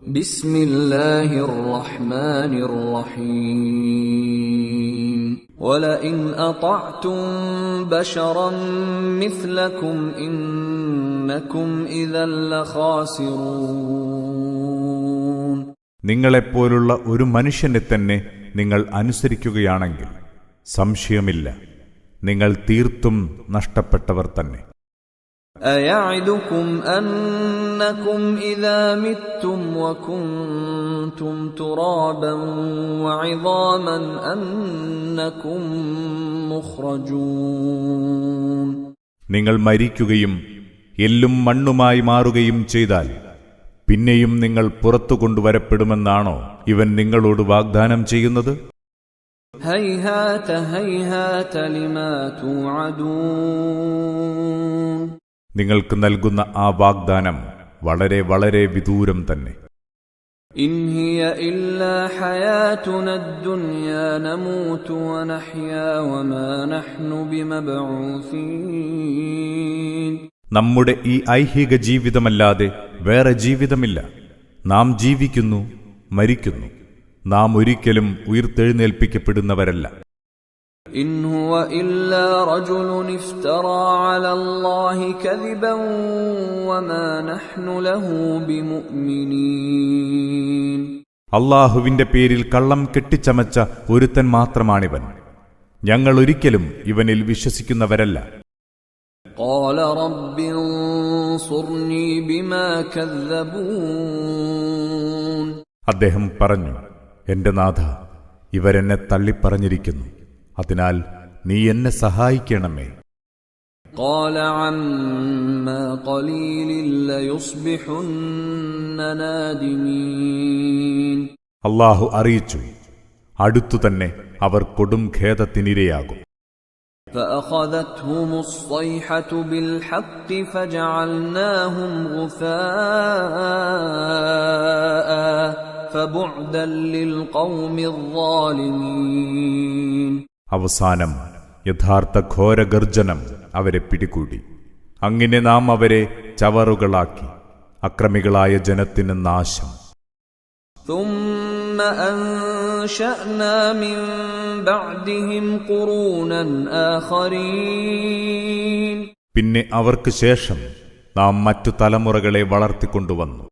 بسم الله الرحمن الرحيم ولئن اطعتم بشرا مثلكم انكم اذا لخاسرون നിങ്ങളെപ്പോലുള്ള ഒരു മനുഷ്യനെ തന്നെ നിങ്ങൾ അനുസരിക്കുകയാണെങ്കിൽ സംശയമില്ല നിങ്ങൾ തീർത്തും നഷ്ടപ്പെട്ടവർ തന്നെ أيعدكم أنكم إذا متم وكنتم ترابا وعظاما أنكم مخرجون നിങ്ങൾ മരിക്കുകയും എല്ലും മണ്ണുമായി മാറുകയും ചെയ്താൽ പിന്നെയും നിങ്ങൾ പുറത്തു കൊണ്ടുവരപ്പെടുമെന്നാണോ ഇവൻ നിങ്ങളോട് വാഗ്ദാനം ചെയ്യുന്നത് هيهات هيهات لما توعدون നിങ്ങൾക്ക് നൽകുന്ന ആ വാഗ്ദാനം വളരെ വളരെ വിദൂരം തന്നെ. നമ്മുടെ ഈ ഐഹിക ജീവിതമല്ലാതെ വേറെ ജീവിതമില്ല. നാം ജീവിക്കുന്നു മരിക്കുന്നു. നാം ഒരിക്കലും ഉയർത്തെഴുന്നേൽപ്പിക്കപ്പെടുന്നവരല്ല. إن هو إلا رجل افترى على الله كذبا وما نحن له بمؤمنين അള്ളാഹുവിന്റെ പേരിൽ കള്ളം കെട്ടിച്ചമച്ച ഒരുത്തൻ മാത്രമാണിവൻ ഞങ്ങൾ ഒരിക്കലും ഇവനിൽ വിശ്വസിക്കുന്നവരല്ല قال رب انصرني بما كذبون അദ്ദേഹം പറഞ്ഞു എന്റെ നാഥ ഇവരെന്നെ തള്ളിപ്പറഞ്ഞിരിക്കുന്നു അതിനാൽ നീ എന്നെ സഹായിക്കണമേ قال عما قليل ليصبحن نادمين അള്ളാഹു അറിയിച്ചു അടുത്തു തന്നെ അവർ കൊടും ഖേദത്തിനിരയാകും فأخذتهم الصيحة بالحق فجعلناهم غثاء فبعدا للقوم الظالمين അവസാനം യഥാർത്ഥ ഘോരഗർജനം അവരെ പിടികൂടി. അങ്ങനെ നാം അവരെ ചവറുകളാക്കി. അക്രമികളായ ജനത്തിന് നാശം. പിന്നെ അവർക്ക് ശേഷം നാം മറ്റു തലമുറകളെ വളർത്തിക്കൊണ്ടുവന്നു.